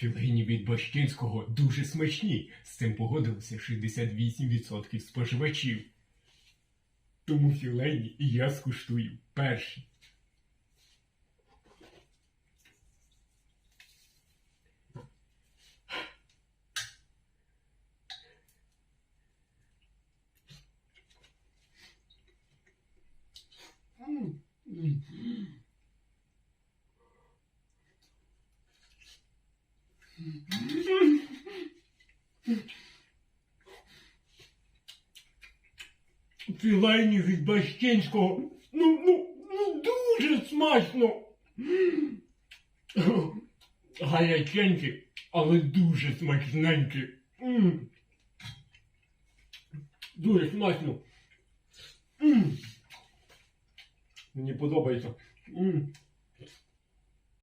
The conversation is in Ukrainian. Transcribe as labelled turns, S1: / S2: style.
S1: Філейні від Бащинського дуже смачні. З цим погодилося 68% споживачів. Тому філейні я скуштую перші. М, Філейні від Бащинського. Ну, ну, ну дуже смачно. Гаряченькі, але дуже смачненькі. Дуже смачно. Мені подобається.